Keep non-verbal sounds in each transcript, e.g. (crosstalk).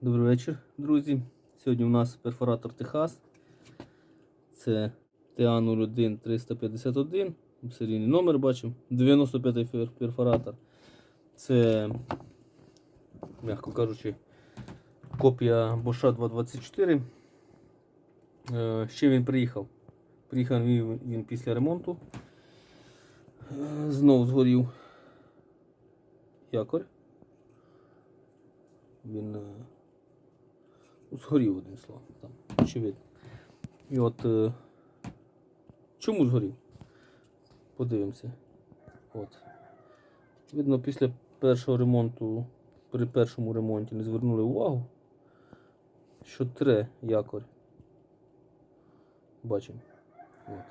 Добрий вечір, друзі. Сьогодні у нас перфоратор Техас. Це TA01 351. Серійний номер бачимо. 95-й перфоратор. Це, м'яко кажучи, копія Bosch 224. Е, Ще він приїхав. Приїхав він, після ремонту. Е, Знов згорів якорь. Він е, згорів одним словом, там, очевидно. І от е, чому згорів? Подивимося. От. Видно, після першого ремонту, при першому ремонті не звернули увагу, що тре якорь. Бачимо. От.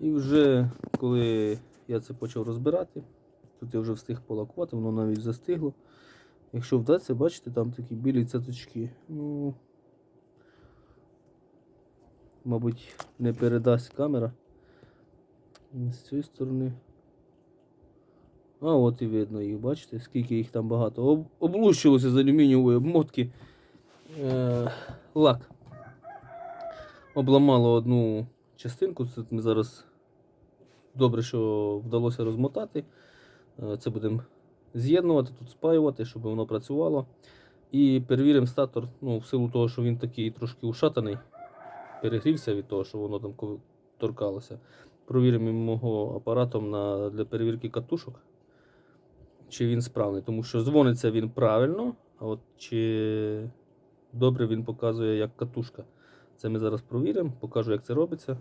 І вже коли я це почав розбирати, тут я вже встиг полакувати, воно навіть застигло. Якщо вдасться, бачите, там такі білі цяточки. Ну, мабуть, не передасть камера. З цієї сторони. А от і видно їх, бачите, скільки їх там багато. Об, облущилося з алюмінієвої обмотки. Е, лак. Обламало одну частинку. Це ми зараз добре, що вдалося розмотати. Е, Це будемо з'єднувати, тут спаювати, щоб воно працювало. І перевіримо статор, ну, в силу того, що він такий трошки ушатаний, перегрівся від того, що воно там торкалося. Провіримо його апаратом на, для перевірки катушок, чи він справний. Тому що дзвониться він правильно, а от чи добре він показує як катушка. Це ми зараз провіримо, покажу, як це робиться.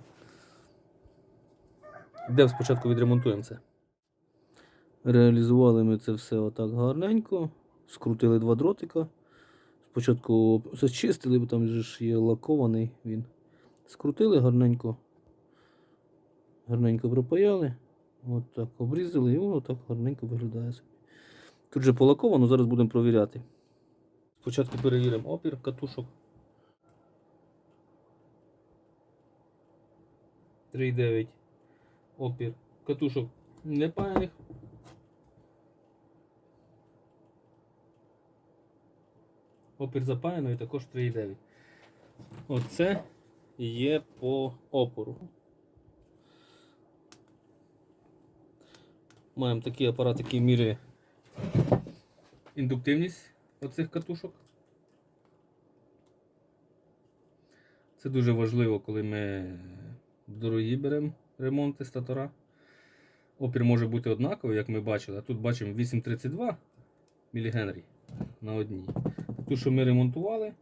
Де спочатку відремонтуємо це. Реалізували ми це все отак гарненько. Скрутили два дротика. Спочатку зачистили, бо там ж є лакований він. Скрутили гарненько. Гарненько пропаяли. От так обрізали і воно так гарненько виглядає собі. Тут же полаковано, зараз будемо провіряти. Спочатку перевіримо опір катушок. 3,9 опір катушок непаяних. Опір запаяної також 3,9. Оце є по опору. Маємо такий апарат, який міряє індуктивність оцих катушок. Це дуже важливо, коли ми дорогі беремо ремонти статора. Опір може бути однаковий, як ми бачили, а тут бачимо 8,32 мілігенрі на одній. Ту, що ми ремонтували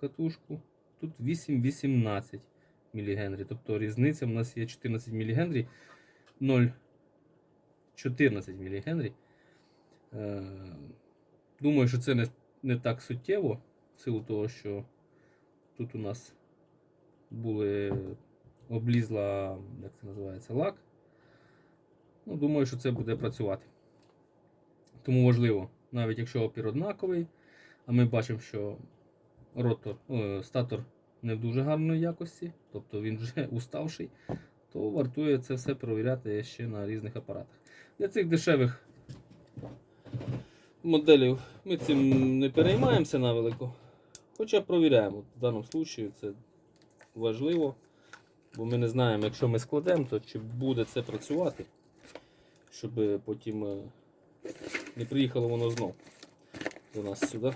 катушку, тут 8,18 мілігенрі. Тобто різниця в нас є 14 мілігенрі, 0,14 мілігенрі. Е, Думаю, що це не, не так суттєво, в силу того, що тут у нас були облізла, як це називається, лак. Ну, думаю, що це буде працювати. Тому важливо, навіть якщо опір однаковий, а ми бачимо, що ротор, о, статор не в дуже гарної якості, тобто він вже (laughs) уставший, то вартує це все перевіряти ще на різних апаратах. Для цих дешевих моделів ми цим не переймаємося на велику, хоча провіряємо. В даному випадку це важливо, бо ми не знаємо, якщо ми складемо, то чи буде це працювати, щоб потім е, не приїхало воно знов до нас сюди.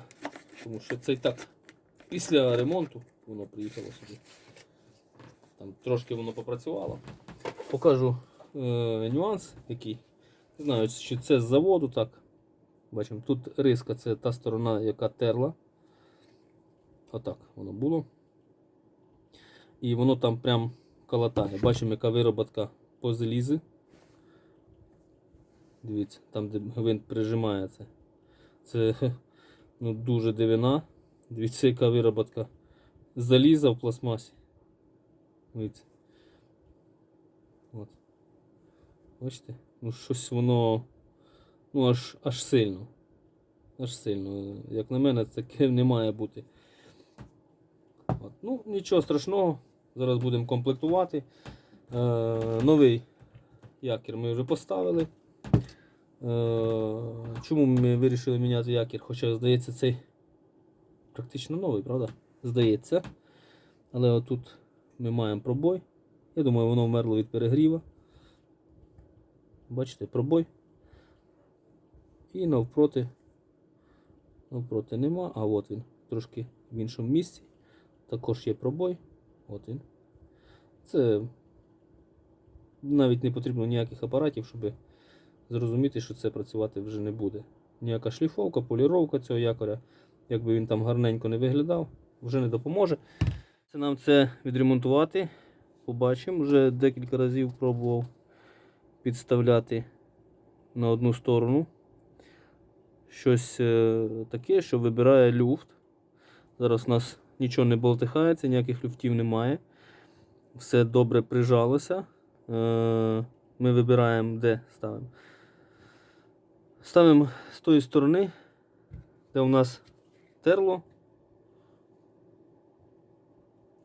Тому що це і так після ремонту воно приїхало сюди. Там трошки воно попрацювало. Покажу е, нюанс який. Не знаю, чи це з заводу так. Бачимо, тут риска це та сторона, яка терла. Отак воно було. І воно там прям колотає. Бачимо, яка вироботка по залізі. Дивіться, там де гвинт прижимається. Це (laughs) ну, дуже дивина. Дивіться, яка вироботка заліза в пластмасі. Дивіться. От. Бачите? Ну щось воно ну аж аж сильно. Аж сильно. Як на мене, таке не має бути. От. Ну, нічого страшного. Зараз будемо комплектувати. Е, новий якір ми вже поставили. Чому ми вирішили міняти якір? Хоча, здається, цей практично новий, правда? Здається. Але отут ми маємо пробой. Я думаю, воно вмерло від перегріва. Бачите, пробой. І навпроти. Навпроти нема, а от він трошки в іншому місці. Також є пробой. От він. Це навіть не потрібно ніяких апаратів, щоб зрозуміти, що це працювати вже не буде. Ніяка шліфовка, поліровка цього якоря, якби він там гарненько не виглядав, вже не допоможе. Це нам це відремонтувати. Побачимо. Вже декілька разів пробував підставляти на одну сторону. Щось е, таке, що вибирає люфт. Зараз у нас нічого не болтихається, ніяких люфтів немає. Все добре прижалося. Е, Ми вибираємо, де ставимо. Ставимо з тої сторони, де у нас терло.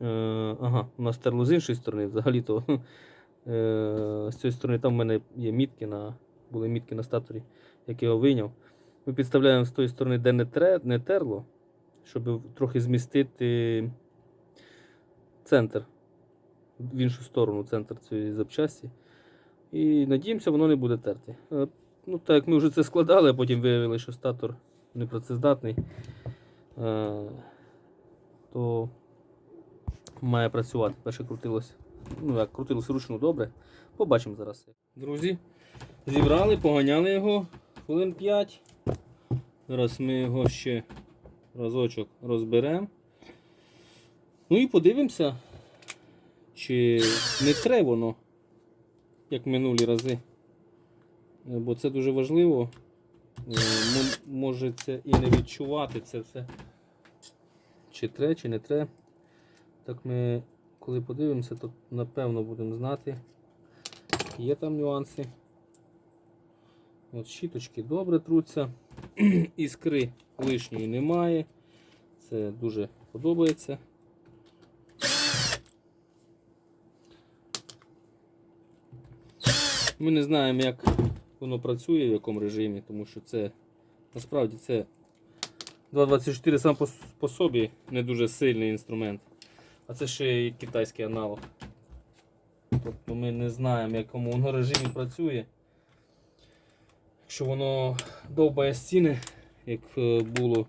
Е, ага, у нас терло з іншої сторони, взагалі-то (laughs) е, з цієї сторони там в мене є мітки на, були мітки на статорі, як я його вийняв. Ми підставляємо з тої сторони, де не, тре, не терло, щоб трохи змістити центр в іншу сторону, центр цієї запчасті. І надіємося, воно не буде терти. Ну, так ми вже це складали, а потім виявили, що статор непрацездатний, е, то має працювати. Перше крутилось, ну як крутилось ручно добре. Побачимо зараз. Друзі, зібрали, поганяли його хвилин 5. Зараз ми його ще разочок розберемо. Ну і подивимося, чи не тре воно, як минулі рази. Е, Бо це дуже важливо. Е, Може це і не відчувати це все. Чи тре, чи не тре. Так ми, коли подивимося, то напевно будемо знати. Є там нюанси. От щіточки добре труться. (clears throat) Іскри лишньої немає. Це дуже подобається. Ми не знаємо, як воно працює, в якому режимі, тому що це насправді це 2.24 сам по, по собі не дуже сильний інструмент. А це ще й китайський аналог. Тобто ми не знаємо, в якому воно режимі працює. Якщо воно довбає стіни, як е, було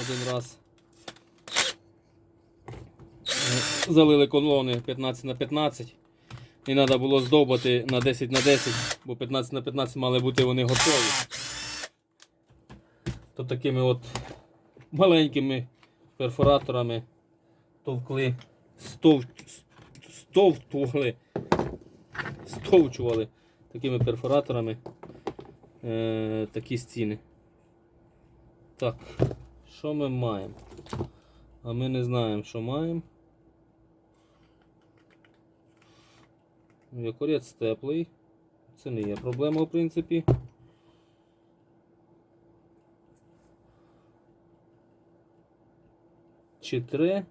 один раз. Е, Залили колони 15 на 15 і треба було здовбати на 10 на 10, бо 15 на 15 мали бути вони готові. То такими от маленькими перфораторами товкли, стов, стовтували, стовчували такими перфораторами е, такі стіни. Так, що ми маємо? А ми не знаємо, що маємо. Якорець теплий. Це не є проблема, в принципі. Чи тре?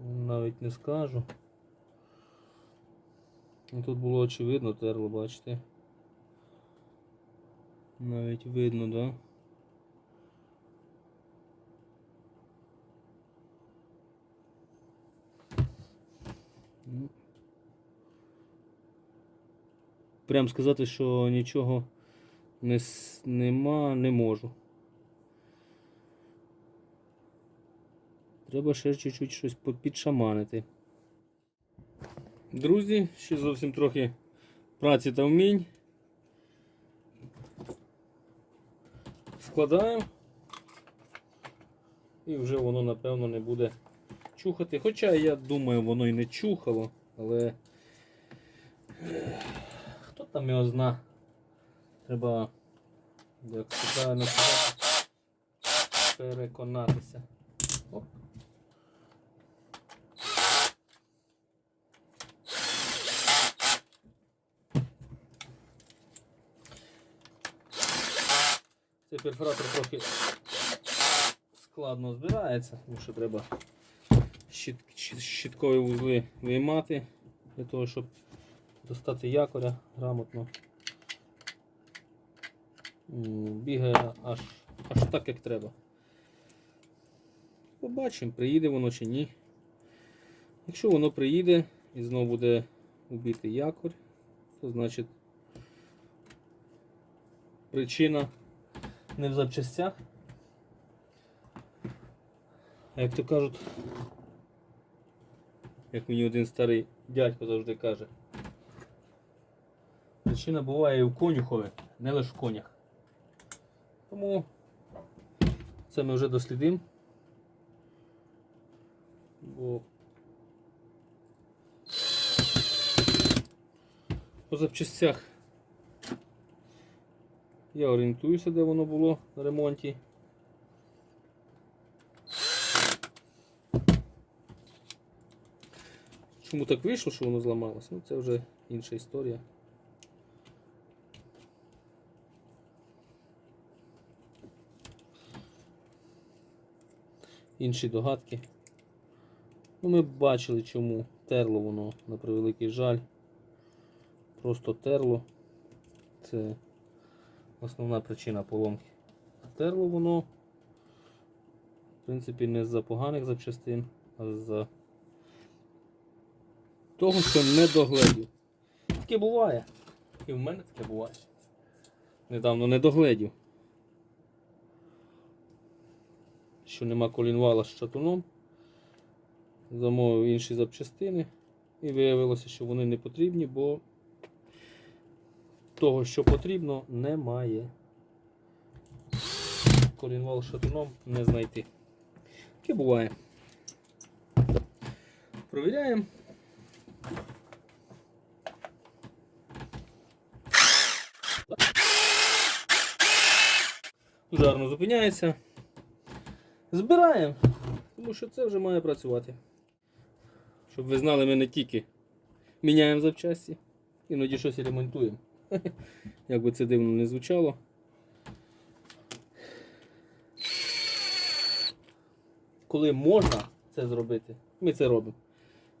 Навіть не скажу. Ну, Тут було очевидно терло, бачите. Навіть видно, да? Прям сказати, що нічого не, нема, не можу. Треба ще чуть-чуть щось попідшаманити. Друзі, ще зовсім трохи праці та вмінь. Складаємо. І вже воно, напевно, не буде чухати. Хоча я думаю, воно і не чухало, але хто там його зна? Треба, як правильно переконатися. Оп. Цей перфоратор трохи складно збирається, тому що треба щит, щит- щиткові вузли виймати для того, щоб достати якоря грамотно. Бігає аж, аж так, як треба. Побачимо, приїде воно чи ні. Якщо воно приїде і знову буде убитий якорь, то значить причина не в запчастях. Як то кажуть, як мені один старий дядько завжди каже, причина буває і в конюхові, не лише в конях. Тому це ми вже дослідимо. Бо по запчастях я орієнтуюся, де воно було на ремонті. Чому так вийшло, що воно зламалося? Ну це вже інша історія. Інші догадки. Ну, ми бачили, чому терло воно на превеликий жаль. Просто терло. Це основна причина поломки. Терло воно, в принципі, не з-за поганих запчастин, а з-за того, що не догледів. Таке буває. І в мене таке буває. Недавно не догледів. Що нема колінвала з чатуном. Замовив інші запчастини. І виявилося, що вони не потрібні, бо того, що потрібно, немає. Колінвал з шатуном не знайти. Таке буває. Провіряємо. Дуже гарно зупиняється. Збираємо, тому що це вже має працювати. Щоб ви знали, ми не тільки міняємо запчасті, іноді щось ремонтуємо. (laughs) Як би це дивно не звучало. Коли можна це зробити, ми це робимо.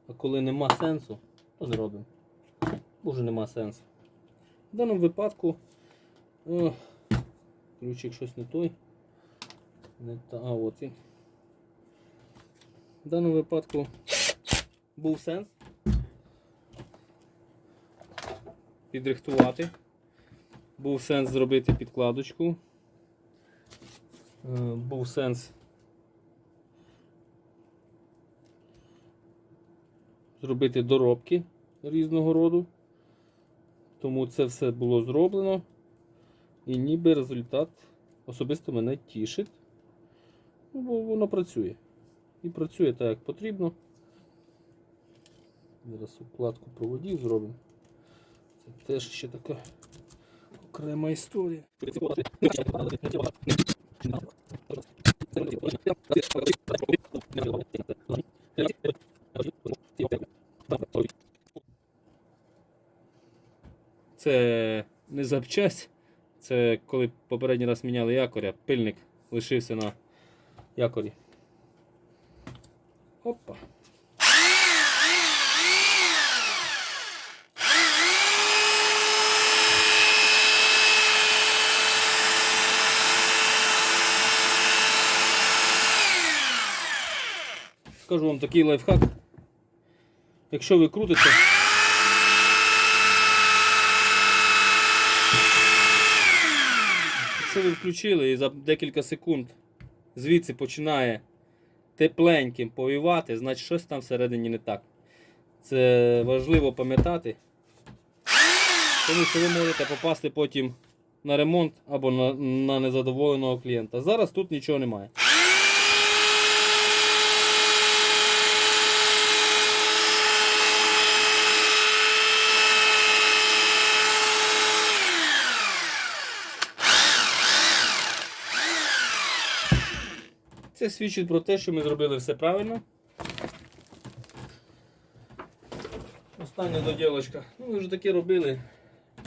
А коли нема сенсу, то не робимо. Бо нема сенсу. В даному випадку о, ключик щось не той. Не та, а от він. В даному випадку був сенс підрихтувати. Був сенс зробити підкладочку. Е, Був сенс зробити доробки різного роду. Тому це все було зроблено. І ніби результат особисто мене тішить. Бо воно працює. І працює так, як потрібно. Зараз укладку проводів зробимо. Це теж ще така окрема історія. Це не запчасть. Це коли попередній раз міняли якоря, пильник лишився на якорі. Опа. Скажу вам такий лайфхак. Якщо ви крутите. Якщо ви включили і за декілька секунд звідси починає тепленьким повівати, значить щось там всередині не так. Це важливо пам'ятати. Тому що ви можете попасти потім на ремонт або на, на незадоволеного клієнта. Зараз тут нічого немає. Це свідчить про те, що ми зробили все правильно. Остання доділочка. Ну, ми вже таке робили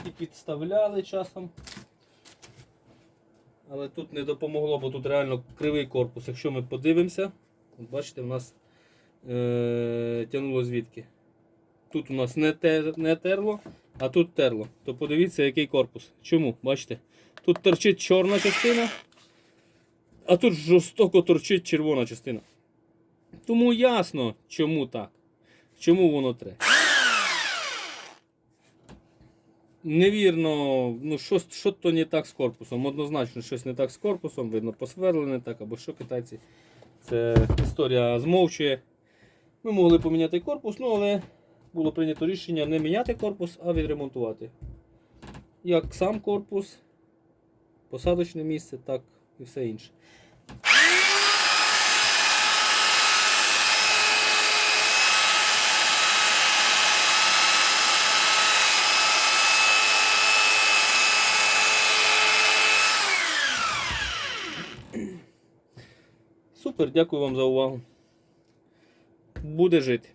і підставляли часом. Але тут не допомогло, бо тут реально кривий корпус. Якщо ми подивимося, бачите, у нас е- тягнуло звідки. тут у нас не, те, не терло, а тут терло. То подивіться, який корпус. Чому? Бачите? Тут торчить чорна частина, а тут жорстоко торчить червона частина. Тому ясно, чому так. Чому воно тре. Невірно, ну що, що то не так з корпусом. Однозначно щось не так з корпусом, видно, посверлене так, або що китайці. Це історія змовчує. Ми могли поміняти корпус, ну але було прийнято рішення не міняти корпус, а відремонтувати. Як сам корпус, посадочне місце, так і все інше. Супер, дякую вам за увагу. Буде жити.